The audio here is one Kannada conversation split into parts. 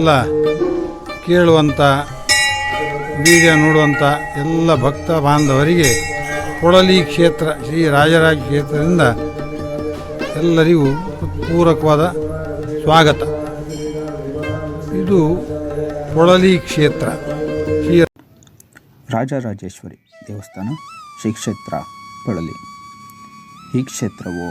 ಎಲ್ಲ ಕೇಳುವಂಥ ವಿಡಿಯೋ ನೋಡುವಂಥ ಎಲ್ಲ ಭಕ್ತ ಬಾಂಧವರಿಗೆ ಕೊಡಲಿ ಕ್ಷೇತ್ರ, ಶ್ರೀ ರಾಜರಾಜ ಕ್ಷೇತ್ರದಿಂದ ಎಲ್ಲರಿಗೂ ಪೂರಕವಾದ ಸ್ವಾಗತ. ಇದು ಕೊಳಲಿ ಕ್ಷೇತ್ರ. ಶ್ರೀ ರಾಜರಾಜೇಶ್ವರಿ ದೇವಸ್ಥಾನ ಶ್ರೀ ಕ್ಷೇತ್ರ ಕೊಳಲಿ. ಈ ಕ್ಷೇತ್ರವು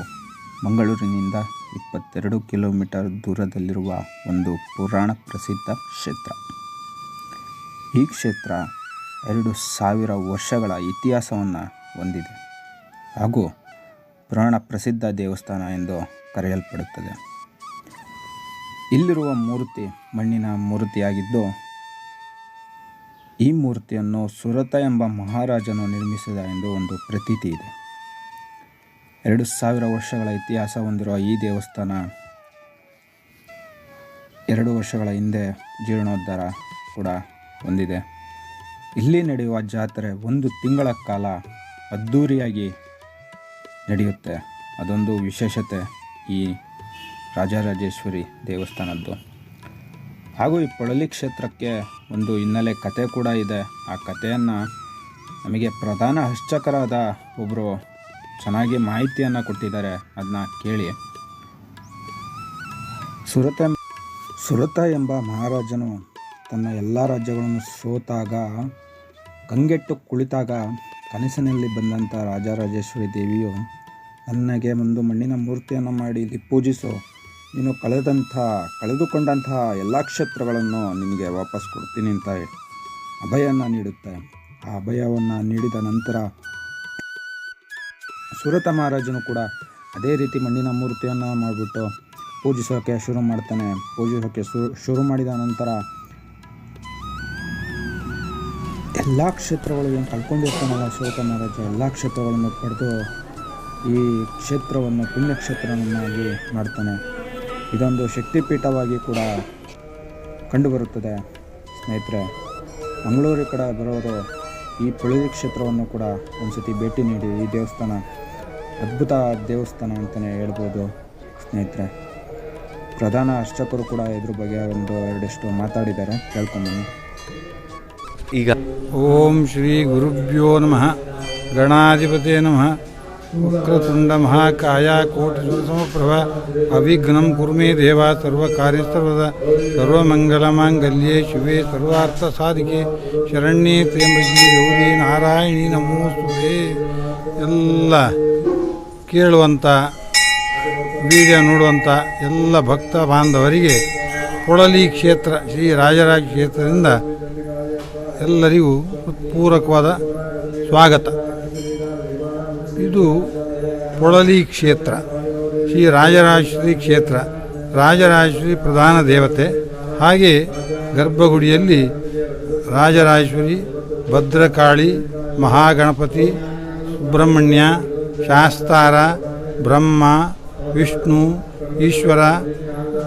ಮಂಗಳೂರಿನಿಂದ ಇಪ್ಪತ್ತೆರಡು ಕಿಲೋಮೀಟರ್ ದೂರದಲ್ಲಿರುವ ಒಂದು ಪುರಾಣ ಪ್ರಸಿದ್ಧ ಕ್ಷೇತ್ರ. ಈ ಕ್ಷೇತ್ರ ಎರಡು ಸಾವಿರ ವರ್ಷಗಳ ಇತಿಹಾಸವನ್ನು ಹೊಂದಿದೆ ಹಾಗೂ ಪುರಾಣ ಪ್ರಸಿದ್ಧ ದೇವಸ್ಥಾನ ಎಂದು ಕರೆಯಲ್ಪಡುತ್ತದೆ. ಇಲ್ಲಿರುವ ಮೂರ್ತಿ ಮಣ್ಣಿನ ಮೂರ್ತಿಯಾಗಿದ್ದು, ಈ ಮೂರ್ತಿಯನ್ನು ಸುರತ ಎಂಬ ಮಹಾರಾಜನು ನಿರ್ಮಿಸಿದ ಎಂದು ಒಂದು ಪ್ರತೀತಿ ಇದೆ. ಎರಡು ಸಾವಿರ ವರ್ಷಗಳ ಇತಿಹಾಸ ಹೊಂದಿರುವ ಈ ದೇವಸ್ಥಾನ ಎರಡು ವರ್ಷಗಳ ಹಿಂದೆ ಜೀರ್ಣೋದ್ಧಾರ ಕೂಡ ಹೊಂದಿದೆ. ಇಲ್ಲಿ ನಡೆಯುವ ಜಾತ್ರೆ ಒಂದು ತಿಂಗಳ ಕಾಲ ಅದ್ಧೂರಿಯಾಗಿ ನಡೆಯುತ್ತೆ. ಅದೊಂದು ವಿಶೇಷತೆ ಈ ರಾಜರಾಜೇಶ್ವರಿ ದೇವಸ್ಥಾನದ್ದು. ಹಾಗೂ ಈ ಪೊಳಲಿ ಕ್ಷೇತ್ರಕ್ಕೆ ಒಂದು ಹಿನ್ನೆಲೆ ಕತೆ ಕೂಡ ಇದೆ. ಆ ಕಥೆಯನ್ನು ನಮಗೆ ಪ್ರಧಾನ ಅರ್ಚಕರಾದ ಒಬ್ಬರು ಚೆನ್ನಾಗಿ ಮಾಹಿತಿಯನ್ನು ಕೊಟ್ಟಿದ್ದಾರೆ ಅದನ್ನ ಕೇಳಿ. ಸುರತ ಸುರತ ಎಂಬ ಮಹಾರಾಜನು ತನ್ನ ಎಲ್ಲ ರಾಜ್ಯಗಳನ್ನು ಸೋತಾಗ ಕಂಗೆಟ್ಟು ಕುಳಿತಾಗ ಕನಸಿನಲ್ಲಿ ಬಂದಂಥ ರಾಜರಾಜೇಶ್ವರಿ ದೇವಿಯು ನನಗೆ ಒಂದು ಮಣ್ಣಿನ ಮೂರ್ತಿಯನ್ನು ಮಾಡಿ ಇಲ್ಲಿ ಪೂಜಿಸು. ನೀನು ಕಳೆದಂಥ ಕಳೆದುಕೊಂಡಂತಹ ಎಲ್ಲ ಕ್ಷೇತ್ರಗಳನ್ನು ನಿನಗೆ ವಾಪಸ್ ಕೊಡ್ತೀನಿ ಅಂತ ಅಭಯವನ್ನು ನೀಡುತ್ತೆ. ಆ ಅಭಯವನ್ನು ನೀಡಿದ ನಂತರ ಸುರತ ಮಹಾರಾಜನು ಕೂಡ ಅದೇ ರೀತಿ ಮಣ್ಣಿನ ಮೂರ್ತಿಯನ್ನು ಮಾಡಿಬಿಟ್ಟು ಪೂಜಿಸೋಕೆ ಶುರು ಮಾಡ್ತಾನೆ. ಪೂಜಿಸೋಕ್ಕೆ ಶುರು ಶುರು ಮಾಡಿದ ನಂತರ ಎಲ್ಲ ಕ್ಷೇತ್ರಗಳು ಏನು ಕಳ್ಕೊಂಡಿರ್ತಾನಲ್ಲ ಸುರತ ಮಹಾರಾಜ ಎಲ್ಲ ಕ್ಷೇತ್ರಗಳನ್ನು ಪಡೆದು ಈ ಕ್ಷೇತ್ರವನ್ನು, ಪುಣ್ಯಕ್ಷೇತ್ರವನ್ನಾಗಿ ಮಾಡ್ತಾನೆ. ಇದೊಂದು ಶಕ್ತಿಪೀಠವಾಗಿ ಕೂಡ ಕಂಡುಬರುತ್ತದೆ ಸ್ನೇಹಿತರೆ. ಮಂಗಳೂರು ಕಡೆ ಬರೋರು ಈ ಪುಳಿ ಕ್ಷೇತ್ರವನ್ನು ಕೂಡ ಒಂದು ಸತಿ ಭೇಟಿ ನೀಡಿ ಈ ದೇವಸ್ಥಾನ. ಅದ್ಭುತ ದೇವಸ್ಥಾನ ಅಂತಲೇ ಹೇಳ್ಬೋದು ಸ್ನೇಹಿತರೆ. ಪ್ರಧಾನ ಅರ್ಚಕರು ಕೂಡ ಇದ್ರ ಬಗ್ಗೆ ಒಂದು ಎರಡಷ್ಟು ಮಾತಾಡಿದ್ದಾರೆ. ಕೇಳ್ಕೊಂಬನ್ನಿ. ಈಗ ಓಂ ಶ್ರೀ ಗುರುಭ್ಯೋ ನಮಃ. ಗಣಾಧಿಪತೇ ನಮಃ. ವಕ್ರತುಂಡ ಮಹಾಕಾಯ ಕೋಟಿ ಸಮಪ್ರಭ ಅವಿಘ್ನಂ ಕುರ್ಮೇ ದೇವ ಸರ್ವ ಸರ್ವದ ಸರ್ವಮಂಗಲಮಾಂಗಲ್ಯೆ ಶಿವೆ ಸರ್ವಾರ್ಥ ಸಾಧಿಕೆ ಶರಣ್ಯೇ ತ್ರ್ಯಂಬಕಿ ಗೌರಿ ನಾರಾಯಣಿ ನಮೋಸ್ತುತೆ. ಎಲ್ಲ ಕೇಳುವಂಥ ವಿಡಿಯೋ ನೋಡುವಂಥ ಎಲ್ಲ ಭಕ್ತ ಬಾಂಧವರಿಗೆ ಕೊಳಲಿ ಕ್ಷೇತ್ರ, ಶ್ರೀ ರಾಜರಾಜ ಕ್ಷೇತ್ರದಿಂದ ಎಲ್ಲರಿಗೂ ಪೂರಕವಾದ ಸ್ವಾಗತ. ಇದು ಕೊಳಲಿ ಕ್ಷೇತ್ರ, ಶ್ರೀ ರಾಜರಾಜಶ್ರೀ ಕ್ಷೇತ್ರ, ರಾಜರಾಜಶ್ರೀ ಪ್ರಧಾನ ದೇವತೆ, ಹಾಗೆ ಗರ್ಭಗುಡಿಯಲ್ಲಿ ರಾಜರಾಜೇಶ್ವರಿ ಭದ್ರಕಾಳಿ, ಮಹಾಗಣಪತಿ, ಸುಬ್ರಹ್ಮಣ್ಯ ಶಾಸ್ತಾರ, ಬ್ರಹ್ಮ, ವಿಷ್ಣು, ಈಶ್ವರ,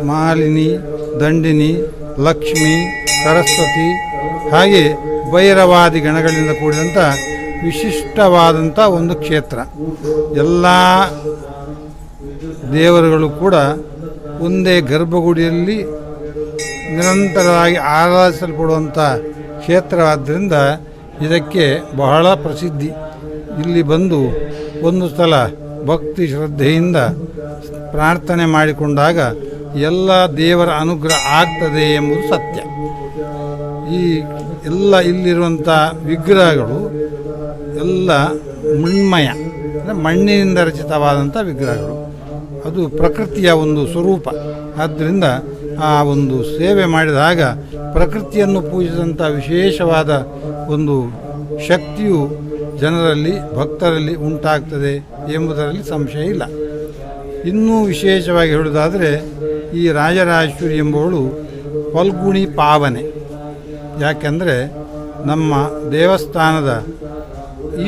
ಮಾಲಿನಿ, ದಂಡಿನಿ, ಲಕ್ಷ್ಮಿ, ಸರಸ್ವತಿ ಹಾಗೆ ಭೈರವಾದಿ ಗಣಗಳಿಂದ ಕೂಡಿದಂಥ ವಿಶಿಷ್ಟವಾದಂಥ ಒಂದು ಕ್ಷೇತ್ರ. ಎಲ್ಲ ದೇವರುಗಳು ಕೂಡ ಒಂದೇ ಗರ್ಭಗುಡಿಯಲ್ಲಿ ನಿರಂತರವಾಗಿ ಆರಾಧಿಸಲ್ಪಡುವಂಥ ಕ್ಷೇತ್ರವಾದ್ದರಿಂದ ಇದಕ್ಕೆ ಬಹಳ ಪ್ರಸಿದ್ಧಿ. ಇಲ್ಲಿ ಬಂದು ಒಂದು ಸಲ ಭಕ್ತಿ ಶ್ರದ್ಧೆಯಿಂದ ಪ್ರಾರ್ಥನೆ ಮಾಡಿಕೊಂಡಾಗ ಎಲ್ಲ ದೇವರ ಅನುಗ್ರಹ ಆಗ್ತದೆ ಎಂಬುದು ಸತ್ಯ. ಈ ಎಲ್ಲ ಇಲ್ಲಿರುವಂಥ ವಿಗ್ರಹಗಳು ಎಲ್ಲ ಮಣ್ಮಯ, ಅಂದರೆ ಮಣ್ಣಿನಿಂದ ರಚಿತವಾದಂಥ ವಿಗ್ರಹಗಳು. ಅದು ಪ್ರಕೃತಿಯ ಒಂದು ಸ್ವರೂಪ. ಆದ್ದರಿಂದ ಆ ಒಂದು ಸೇವೆ ಮಾಡಿದಾಗ ಪ್ರಕೃತಿಯನ್ನು ಪೂಜಿಸಿದಂಥ ವಿಶೇಷವಾದ ಒಂದು ಶಕ್ತಿಯು ಜನರಲ್ಲಿ, ಭಕ್ತರಲ್ಲಿ ಉಂಟಾಗ್ತದೆ ಎಂಬುದರಲ್ಲಿ ಸಂಶಯ ಇಲ್ಲ. ಇನ್ನೂ ವಿಶೇಷವಾಗಿ ಹೇಳುವುದಾದರೆ, ಈ ರಾಜರಾಜೇಶ್ವರಿ ಎಂಬುವಳು ಫಲ್ಗುಣಿ ಪಾವನೆ. ಯಾಕೆಂದರೆ, ನಮ್ಮ ದೇವಸ್ಥಾನದ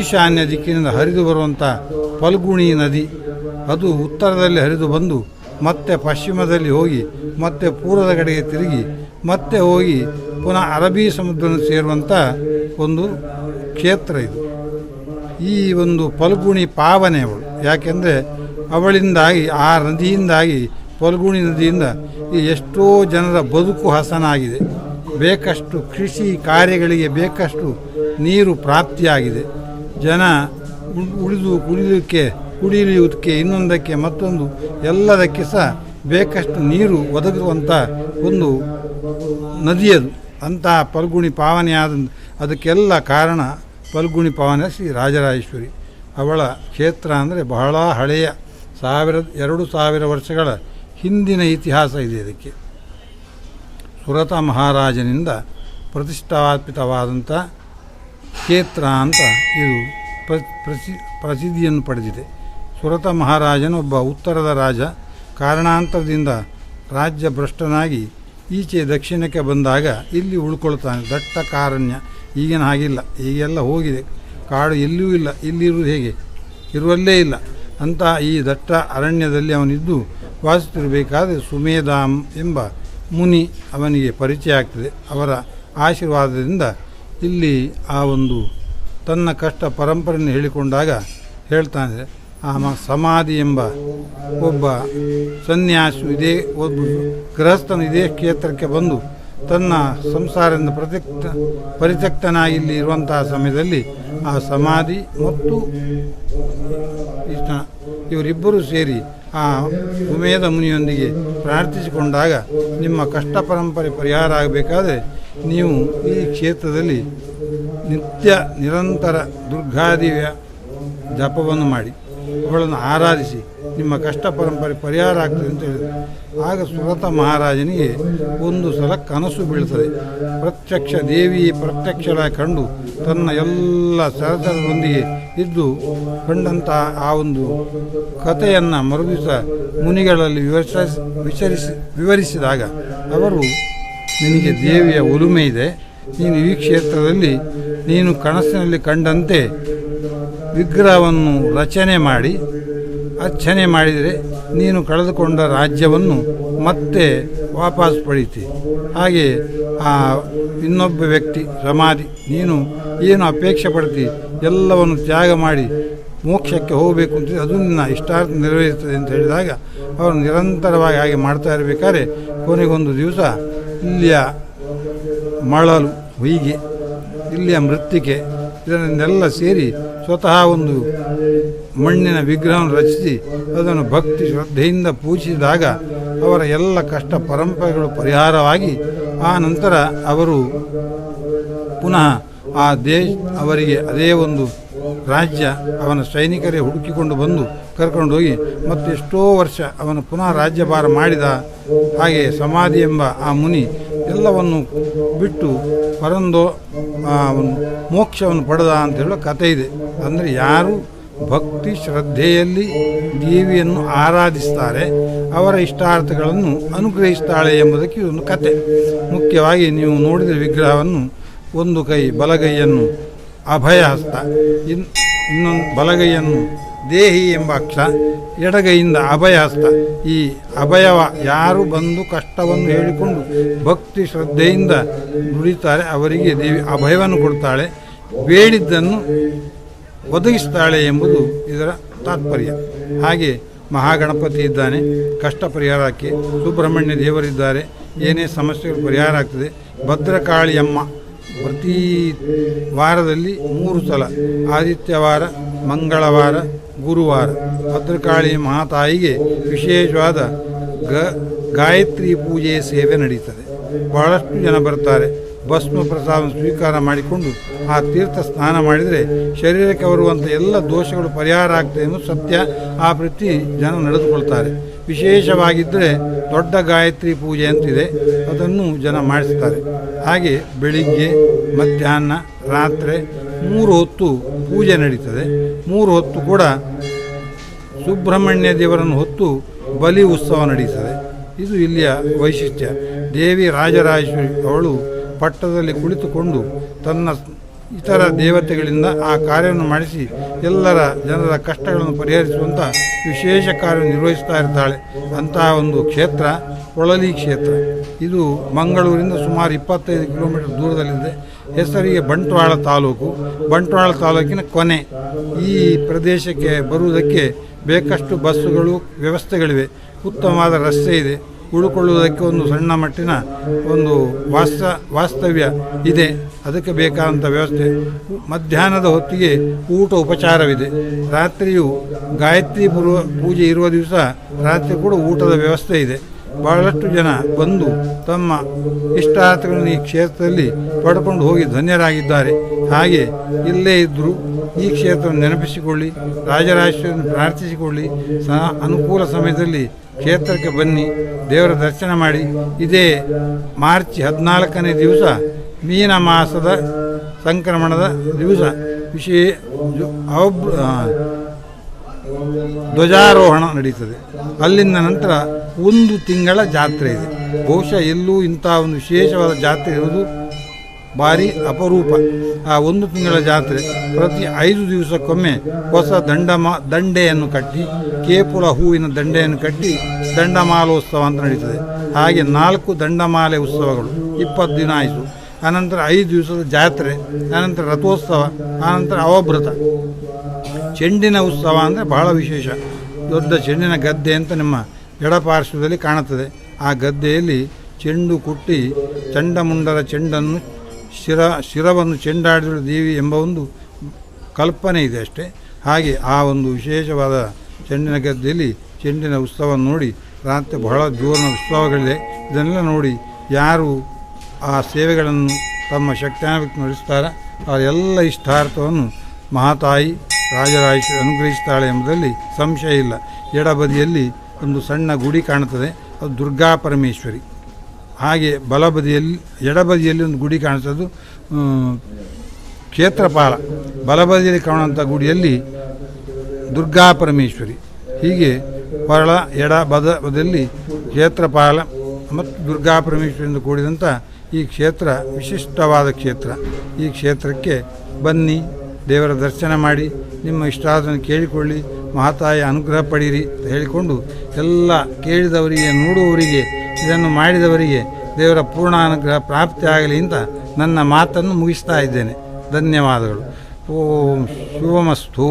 ಈಶಾನ್ಯ ದಿಕ್ಕಿನಿಂದ ಹರಿದು ಬರುವಂಥ ಫಲ್ಗುಣಿ ನದಿ, ಅದು ಉತ್ತರದಲ್ಲಿ ಹರಿದು ಬಂದು ಮತ್ತೆ ಪಶ್ಚಿಮದಲ್ಲಿ ಹೋಗಿ, ಮತ್ತೆ ಪೂರ್ವದ ಕಡೆಗೆ ತಿರುಗಿ, ಮತ್ತೆ ಹೋಗಿ ಪುನಃ ಅರಬ್ಬಿ ಸಮುದ್ರವನ್ನು ಸೇರುವಂಥ ಒಂದು ಕ್ಷೇತ್ರ ಇದು. ಈ ಒಂದು ಫಲ್ಗುಣಿ ಪಾವನೆ ಅವಳು. ಯಾಕೆಂದರೆ ಅವಳಿಂದಾಗಿ, ಆ ನದಿಯಿಂದಾಗಿ ಫಲ್ಗುಣಿ ನದಿಯಿಂದ ಈ ಎಷ್ಟೋ ಜನರ ಬದುಕು ಹಸನಾಗಿದೆ. ಬೇಕಷ್ಟು ಕೃಷಿ ಕಾರ್ಯಗಳಿಗೆ ಬೇಕಷ್ಟು ನೀರು ಪ್ರಾಪ್ತಿಯಾಗಿದೆ. ಜನ ಉಳಿದು ಕುಡಿಯೋದಕ್ಕೆ ಕುಡಿಯುವುದಕ್ಕೆ ಇನ್ನೊಂದಕ್ಕೆ ಮತ್ತೊಂದು, ಎಲ್ಲದಕ್ಕೆ ಸಹ ಬೇಕಷ್ಟು ನೀರು ಒದಗುವಂಥ ಒಂದು ನದಿಯದು ಅಂತಹ ಫಲ್ಗುಣಿ ಪಾವನೆಯಾದ ಅದಕ್ಕೆಲ್ಲ ಕಾರಣ ಫಲ್ಗುಣಿ ಪವನ ಶ್ರೀ ರಾಜರಾಜೇಶ್ವರಿ. ಅವಳ ಕ್ಷೇತ್ರ ಅಂದರೆ ಬಹಳ ಹಳೆಯ ಸಾವಿರ ಎರಡು ಸಾವಿರ ವರ್ಷಗಳ ಹಿಂದಿನ ಇತಿಹಾಸ ಇದೆ ಇದಕ್ಕೆ. ಸುರತ ಮಹಾರಾಜನಿಂದ ಪ್ರತಿಷ್ಠಾಪಿತವಾದಂಥ ಕ್ಷೇತ್ರ ಅಂತ ಇದು ಪ್ರ, ಪ್ರಸಿ, ಪ್ರಸಿದ್ಧಿಯನ್ನು ಪಡೆದಿದೆ. ಸುರತ ಮಹಾರಾಜನೊಬ್ಬ ಉತ್ತರದ ರಾಜ. ಕಾರಣಾಂತರದಿಂದ ರಾಜ್ಯ ಭ್ರಷ್ಟನಾಗಿ ಈಚೆ ದಕ್ಷಿಣಕ್ಕೆ ಬಂದಾಗ ಇಲ್ಲಿ ಉಳ್ಕೊಳ್ತಾನೆ ದಟ್ಟ ಕಾರಣ್ಯ. ಈಗಿನ ಹಾಗಿಲ್ಲ. ಈಗೆಲ್ಲ ಹೋಗಿದೆ. ಕಾಡು ಎಲ್ಲಿಯೂ ಇಲ್ಲ. ಇಲ್ಲಿರುವುದು ಹೇಗೆ? ಇರುವಲ್ಲೇ ಇಲ್ಲ. ಅಂತ ಈ ದಟ್ಟ ಅರಣ್ಯದಲ್ಲಿ ಅವನಿದ್ದು ವಾಸಿಸುತ್ತಿರಬೇಕಾದ್ರೆ ಸುಮೇಧಾಮ್ ಎಂಬ ಮುನಿ ಅವನಿಗೆ ಪರಿಚಯ ಆಗ್ತದೆ. ಅವರ ಆಶೀರ್ವಾದದಿಂದ ಇಲ್ಲಿ ಆ ಒಂದು ತನ್ನ ಕಷ್ಟ ಪರಂಪರೆಯನ್ನು ಹೇಳಿಕೊಂಡಾಗ ಹೇಳ್ತಾನೆ ಆ ಮ- ಸಮಾಧಿ ಎಂಬ ಒಬ್ಬ ಸನ್ಯಾಸು ಇದೇ, ಒಬ್ಬ ಗೃಹಸ್ಥನು ಇದೇ ಕ್ಷೇತ್ರಕ್ಕೆ ಬಂದು ತನ್ನ ಸಂಸಾರದಿಂದ ಪ್ರತಿಕ್ತ ಪರಿತಕ್ತನಾಗಿ ಇಲ್ಲಿ ಇರುವಂತಹ ಸಮಯದಲ್ಲಿ ಆ ಸಮಾಧಿ ಮತ್ತು ಇಷ್ಟ ಇವರಿಬ್ಬರು ಸೇರಿ ಆ ಉಮೇದ ಮುನಿಯೊಂದಿಗೆ ಪ್ರಾರ್ಥಿಸಿಕೊಂಡಾಗ ನಿಮ್ಮ ಕಷ್ಟ ಪರಂಪರೆ ಪರಿಹಾರ ಆಗಬೇಕಾದರೆ ನೀವು ಈ ಕ್ಷೇತ್ರದಲ್ಲಿ ನಿತ್ಯ ನಿರಂತರ ದುರ್ಗಾದೇವಿಯ ಜಪವನ್ನು ಮಾಡಿ ಅವಳನ್ನು ಆರಾಧಿಸಿ ನಿಮ್ಮ ಕಷ್ಟ ಪರಂಪರೆ ಪರಿಹಾರ ಆಗ್ತದೆ ಅಂತ ಹೇಳಿದರು. ಆಗ ಸುರತ ಮಹಾರಾಜನಿಗೆ ಒಂದು ಸಲ ಕನಸು ಬೀಳ್ತದೆ. ಪ್ರತ್ಯಕ್ಷ ದೇವಿ ಪ್ರತ್ಯಕ್ಷರಾಗಿ ಕಂಡು ತನ್ನ ಎಲ್ಲ ಸರಸರದೊಂದಿಗೆ ಇದ್ದು ಕಂಡಂಥ ಆ ಒಂದು ಕಥೆಯನ್ನು ಮರುದಿವಸ ಮುನಿಗಳಲ್ಲಿ ವಿವರಿಸ ವಿಚರಿಸಿ ವಿವರಿಸಿದಾಗ ಅವರು, ನಿನಗೆ ದೇವಿಯ ಒಲುಮೆ ಇದೆ. ನೀನು ಈ ಕ್ಷೇತ್ರದಲ್ಲಿ ನೀನು ಕನಸಿನಲ್ಲಿ ಕಂಡಂತೆ ವಿಗ್ರಹವನ್ನು ರಚನೆ ಮಾಡಿ ಅರ್ಚನೆ ಮಾಡಿದರೆ ನೀನು ಕಳೆದುಕೊಂಡ ರಾಜ್ಯವನ್ನು ಮತ್ತೆ ವಾಪಸ್ ಪಡೀತಿ ಹಾಗೆ ಆ ಇನ್ನೊಬ್ಬ ವ್ಯಕ್ತಿ ಸಮಾಧಿ, ನೀನು ಏನು ಅಪೇಕ್ಷೆ ಪಡ್ತಿ, ಎಲ್ಲವನ್ನು ತ್ಯಾಗ ಮಾಡಿ ಮೋಕ್ಷಕ್ಕೆ ಹೋಗಬೇಕು ಅಂತ ಅದು ನಿನ್ನ ಇಷ್ಟಾರ್ಥ ನೆರವೇರುತ್ತದೆ ಅಂತ ಹೇಳಿದಾಗ ಅವರು ನಿರಂತರವಾಗಿ ಹಾಗೆ ಮಾಡ್ತಾ ಇರಬೇಕಾದ್ರೆ ಕೊನೆಗೊಂದು ದಿವಸ ಇಲ್ಲಿಯ ಮಳಲು, ಹೊಯ್ಗೆ, ಇಲ್ಲಿಯ ಮೃತ್ತಿಕೆ ಇದನ್ನೆಲ್ಲ ಸೇರಿ ಸ್ವತಃ ಒಂದು ಮಣ್ಣಿನ ವಿಗ್ರಹವನ್ನು ರಚಿಸಿ, ಅದನ್ನು ಭಕ್ತಿ ಶ್ರದ್ಧೆಯಿಂದ ಪೂಜಿಸಿದಾಗ ಅವರ ಎಲ್ಲ ಕಷ್ಟ ಪರಂಪರೆಗಳು ಪರಿಹಾರವಾಗಿ, ಆ ನಂತರ ಅವರು ಪುನಃ ಆ ದೇಶ, ಅವರಿಗೆ ಅದೇ ಒಂದು ರಾಜ್ಯ ಅವನ ಸೈನಿಕರೇ ಹುಡುಕಿಕೊಂಡು ಬಂದು ಕರ್ಕೊಂಡು ಹೋಗಿ ಮತ್ತೆಷ್ಟೋ ವರ್ಷ ಅವನು ಪುನಃ ರಾಜ್ಯಭಾರ ಮಾಡಿದ ಹಾಗೆ ಸಮಾಧಿ ಎಂಬ ಆ ಮುನಿ ಎಲ್ಲವನ್ನು ಬಿಟ್ಟು ಪರಂದೋ ಮೋಕ್ಷವನ್ನು ಪಡೆದ ಅಂತ ಹೇಳೋ ಕಥೆ ಇದೆ. ಅಂದರೆ ಯಾರು ಭಕ್ತಿ ಶ್ರದ್ಧೆಯಲ್ಲಿ ದೇವಿಯನ್ನು ಆರಾಧಿಸ್ತಾರೆ, ಅವರ ಇಷ್ಟಾರ್ಥಗಳನ್ನು ಅನುಗ್ರಹಿಸ್ತಾಳೆ ಎಂಬುದಕ್ಕೆ ಇದೊಂದು ಕತೆ. ಮುಖ್ಯವಾಗಿ ನೀವು ನೋಡಿದ ವಿಗ್ರಹವನ್ನು ಒಂದು ಕೈ ಬಲಗೈಯನ್ನು ಅಭಯ ಹಸ್ತ ಇನ್, ಇನ್ನೊಂದು ಬಲಗೈಯನ್ನು ದೇಹಿ ಎಂಬ ಅಕ್ಷ, ಎಡಗೈಯಿಂದ ಅಭಯ ಹಸ್ತ ಈ ಅಭಯವ ಯಾರು ಬಂದು ಕಷ್ಟವನ್ನು ಹೇಳಿಕೊಂಡು ಭಕ್ತಿ ಶ್ರದ್ಧೆಯಿಂದ ನುಡಿತಾರೆ, ಅವರಿಗೆ ದೇವಿ ಅಭಯವನ್ನು ಕೊಡ್ತಾಳೆ. ಬೇಡಿದ್ದನ್ನು ಒದಗಿಸ್ತಾಳೆ ಎಂಬುದು ಇದರ ತಾತ್ಪರ್ಯ. ಹಾಗೆ ಮಹಾಗಣಪತಿ ಇದ್ದಾನೆ, ಕಷ್ಟ ಪರಿಹಾರಕ್ಕೆ ಸುಬ್ರಹ್ಮಣ್ಯ ದೇವರಿದ್ದಾರೆ, ಏನೇ ಸಮಸ್ಯೆಗಳು ಪರಿಹಾರ ಆಗ್ತದೆ. ಭದ್ರಕಾಳಿಯಮ್ಮ ಪ್ರತಿ ವಾರದಲ್ಲಿ ಮೂರು ಸಲ, ಆದಿತ್ಯವಾರ, ಮಂಗಳವಾರ, ಗುರುವಾರ. ಭದ್ರಕಾಳಿ ಮಹಾತಾಯಿಗೆ ವಿಶೇಷವಾದ ಗ, ಗಾಯತ್ರಿ ಪೂಜೆ ಸೇವೆ ನಡೀತದೆ. ಬಹಳಷ್ಟು ಜನ ಬರ್ತಾರೆ. ಭಸ್ಮ ಪ್ರಸಾದ ಸ್ವೀಕಾರ ಮಾಡಿಕೊಂಡು ಆ ತೀರ್ಥ ಸ್ನಾನ ಮಾಡಿದರೆ ಶರೀರಕ್ಕೆ ಬರುವಂಥ ಎಲ್ಲ ದೋಷಗಳು ಪರಿಹಾರ ಆಗ್ತದೆ ಎಂದು ಸತ್ಯ ಆ ಪ್ರತಿ ಜನ ನಡೆದುಕೊಳ್ತಾರೆ. ವಿಶೇಷವಾಗಿದ್ದರೆ ದೊಡ್ಡ ಗಾಯತ್ರಿ ಪೂಜೆ ಅಂತಿದೆ. ಅದನ್ನು ಜನ ಮಾಡಿಸ್ತಾರೆ. ಹಾಗೆ ಬೆಳಿಗ್ಗೆ, ಮಧ್ಯಾಹ್ನ, ರಾತ್ರಿ ಮೂರು ಹೊತ್ತು ಪೂಜೆ ನಡೀತದೆ. ಮೂರು ಹೊತ್ತು ಕೂಡ ಸುಬ್ರಹ್ಮಣ್ಯ ದೇವರನ್ನು ಹೊತ್ತು ಬಲಿ ಉತ್ಸವ ನಡೀತದೆ. ಇದು ಇಲ್ಲಿಯ ವೈಶಿಷ್ಟ್ಯ. ದೇವಿ ರಾಜರಾಜೇಶ್ವರಿ ಅವಳು ಪಟ್ಟದಲ್ಲಿ ಕುಳಿತುಕೊಂಡು ತನ್ನ ಇತರ ದೇವತೆಗಳಿಂದ ಆ ಕಾರ್ಯವನ್ನು ಮಾಡಿಸಿ ಎಲ್ಲರ ಜನರ ಕಷ್ಟಗಳನ್ನು ಪರಿಹರಿಸುವಂಥ ವಿಶೇಷ ಕಾರ್ಯ ನಿರ್ವಹಿಸ್ತಾ ಇರ್ತಾಳೆ. ಅಂತಹ ಒಂದು ಕ್ಷೇತ್ರ ಕೊಳಲಿ ಕ್ಷೇತ್ರ. ಇದು ಮಂಗಳೂರಿಂದ ಸುಮಾರು ಇಪ್ಪತ್ತೈದು ಕಿಲೋಮೀಟರ್ ದೂರದಲ್ಲಿದೆ. ಹೆಸರಿಗೆ ಬಂಟ್ವಾಳ ತಾಲೂಕು. ಬಂಟ್ವಾಳ ತಾಲೂಕಿನ ಕೊನೆ. ಈ ಪ್ರದೇಶಕ್ಕೆ ಬರುವುದಕ್ಕೆ ಬೇಕಷ್ಟು ಬಸ್ಸುಗಳು ವ್ಯವಸ್ಥೆಗಳಿವೆ. ಉತ್ತಮವಾದ ರಸ್ತೆ ಇದೆ. ಉಳ್ಕೊಳ್ಳುವುದಕ್ಕೆ ಒಂದು ಸಣ್ಣ ಮಟ್ಟಿನ ಒಂದು ವಾಸ್ತ, ವಾಸ್ತವ್ಯ ಇದೆ. ಅದಕ್ಕೆ ಬೇಕಾದಂಥ ವ್ಯವಸ್ಥೆ. ಮಧ್ಯಾಹ್ನದ ಹೊತ್ತಿಗೆ ಊಟ ಉಪಚಾರವಿದೆ. ರಾತ್ರಿಯು ಗಾಯತ್ರಿ ಪೂರ್ವ, ಪೂಜೆ ಇರುವ ದಿವಸ ರಾತ್ರಿ ಕೂಡ ಊಟದ ವ್ಯವಸ್ಥೆ ಇದೆ. ಬಹಳಷ್ಟು ಜನ ಬಂದು ತಮ್ಮ ಇಷ್ಟಾರ್ಥಗಳನ್ನು ಈ ಕ್ಷೇತ್ರದಲ್ಲಿ ಪಡ್ಕೊಂಡು ಹೋಗಿ ಧನ್ಯರಾಗಿದ್ದಾರೆ. ಹಾಗೆ ಇಲ್ಲೇ ಇದ್ದರೂ ಈ ಕ್ಷೇತ್ರವನ್ನು ನೆನಪಿಸಿಕೊಳ್ಳಿ ರಾಜರಾಜೇಶ್ವರನ್ನು ಪ್ರಾರ್ಥಿಸಿಕೊಳ್ಳಿ. ಸಹ ಅನುಕೂಲ ಸಮಯದಲ್ಲಿ ಕ್ಷೇತ್ರಕ್ಕೆ ಬನ್ನಿ, ದೇವರ ದರ್ಶನ ಮಾಡಿ. ಇದೇ ಮಾರ್ಚ್ ಹದಿನಾಲ್ಕನೇ ದಿವಸ, ಮೀನ ಮಾಸದ ಸಂಕ್ರಮಣದ ದಿವಸ. ವಿಶೇ ಅವಬ್ ಧ್ವಜಾರೋಹಣ ನಡೀತದೆ. ಅಲ್ಲಿಂದ ನಂತರ ಒಂದು ತಿಂಗಳ ಜಾತ್ರೆ ಇದೆ. ಬಹುಶಃ ಎಲ್ಲೂ ಇಂಥ ಒಂದು ವಿಶೇಷವಾದ ಜಾತ್ರೆ ಇರುವುದು ಭಾರಿ ಅಪರೂಪ. ಆ ಒಂದು ತಿಂಗಳ ಜಾತ್ರೆ ಪ್ರತಿ ಐದು ದಿವಸಕ್ಕೊಮ್ಮೆ ಹೊಸ ದಂಡಮ, ದಂಡೆಯನ್ನು ಕಟ್ಟಿ, ಕೇಪುರ ಹೂವಿನ ದಂಡೆಯನ್ನು ಕಟ್ಟಿ ದಂಡಮಾಲೋತ್ಸವ ಅಂತ ನಡೀತದೆ. ಹಾಗೆ ನಾಲ್ಕು ದಂಡಮಾಲೆ ಉತ್ಸವಗಳು ಇಪ್ಪತ್ತು ದಿನ ಆಯಿತು. ಆನಂತರ ಐದು ದಿವಸದ ಜಾತ್ರೆ, ಆನಂತರ ರಥೋತ್ಸವ, ಆನಂತರ ಅವಭೃತ ಚೆಂಡಿನ ಉತ್ಸವ ಅಂದರೆ ಬಹಳ ವಿಶೇಷ. ದೊಡ್ಡ ಚೆಂಡಿನ ಗದ್ದೆ ಅಂತ ನಿಮ್ಮ ಎಡಪಾರ್ಶ್ವದಲ್ಲಿ ಕಾಣುತ್ತದೆ. ಆ ಗದ್ದೆಯಲ್ಲಿ ಚೆಂಡು ಕುಟ್ಟಿ ಚಂಡಮುಂಡರ ಚೆಂಡನ್ನು ಶಿರ, ಶಿರವನ್ನು ಚೆಂಡಾಡಿದಳು ದೇವಿ ಎಂಬ ಒಂದು ಕಲ್ಪನೆ ಇದೆ ಅಷ್ಟೇ. ಹಾಗೆ ಆ ಒಂದು ವಿಶೇಷವಾದ ಚೆಂಡಿನ ಗದ್ದೆಯಲ್ಲಿ ಚೆಂಡಿನ ಉತ್ಸವ ನೋಡಿ, ರಾತ್ರಿ ಬಹಳ ಜೋರಿನ ಉತ್ಸವಗಳಿದೆ. ಇದನ್ನೆಲ್ಲ ನೋಡಿ ಯಾರು ಆ ಸೇವೆಗಳನ್ನು ತಮ್ಮ ಶಕ್ತಿಯಾಗಿ ನಡೆಸ್ತಾರೆ, ಅವರೆಲ್ಲ ಇಷ್ಟಾರ್ಥವನ್ನು ಮಹಾತಾಯಿ ರಾಜರಾಜೇಶ್ವರಿ ಅನುಗ್ರಹಿಸ್ತಾಳೆ ಎಂಬುದರಲ್ಲಿ ಸಂಶಯ ಇಲ್ಲ. ಎಡಬದಿಯಲ್ಲಿ ಒಂದು ಸಣ್ಣ ಗುಡಿ ಕಾಣುತ್ತದೆ, ಅದು ದುರ್ಗಾ ಪರಮೇಶ್ವರಿ ಹಾಗೆ ಬಲಬದಿಯಲ್ಲಿ, ಎಡಬದಿಯಲ್ಲಿ ಒಂದು ಗುಡಿ ಕಾಣಿಸೋದು ಕ್ಷೇತ್ರಪಾಲ. ಬಲಬದಿಯಲ್ಲಿ ಕಾಣುವಂಥ ಗುಡಿಯಲ್ಲಿ ದುರ್ಗಾ ಪರಮೇಶ್ವರಿ. ಹೀಗೆ ಹೊರಳ, ಎಡ ಬದ ಬದಲ್ಲಿ ಕ್ಷೇತ್ರಪಾಲ ಮತ್ತು ದುರ್ಗಾ ಪರಮೇಶ್ವರಿಯಿಂದ ಕೂಡಿದಂಥ ಈ ಕ್ಷೇತ್ರ, ವಿಶಿಷ್ಟವಾದ ಕ್ಷೇತ್ರ. ಈ ಕ್ಷೇತ್ರಕ್ಕೆ ಬನ್ನಿ, ದೇವರ ದರ್ಶನ ಮಾಡಿ, ನಿಮ್ಮ ಇಷ್ಟಾದನ್ನು ಕೇಳಿಕೊಳ್ಳಿ, ಮಹಾತಾಯ ಅನುಗ್ರಹ ಪಡೀರಿ ಹೇಳಿಕೊಂಡು ಎಲ್ಲ ಕೇಳಿದವರಿಗೆ, ನೋಡುವವರಿಗೆ ಇದನ್ನು ಮಾಡಿದವರಿಗೆ ದೇವರ ಪೂರ್ಣ ಅನುಗ್ರಹ ಪ್ರಾಪ್ತಿಯಾಗಲಿ ಅಂತ ನನ್ನ ಮಾತನ್ನು ಮುಗಿಸ್ತಾ ಇದ್ದೇನೆ. ಧನ್ಯವಾದಗಳು. ಓಂ ಶುಭಮಸ್ತು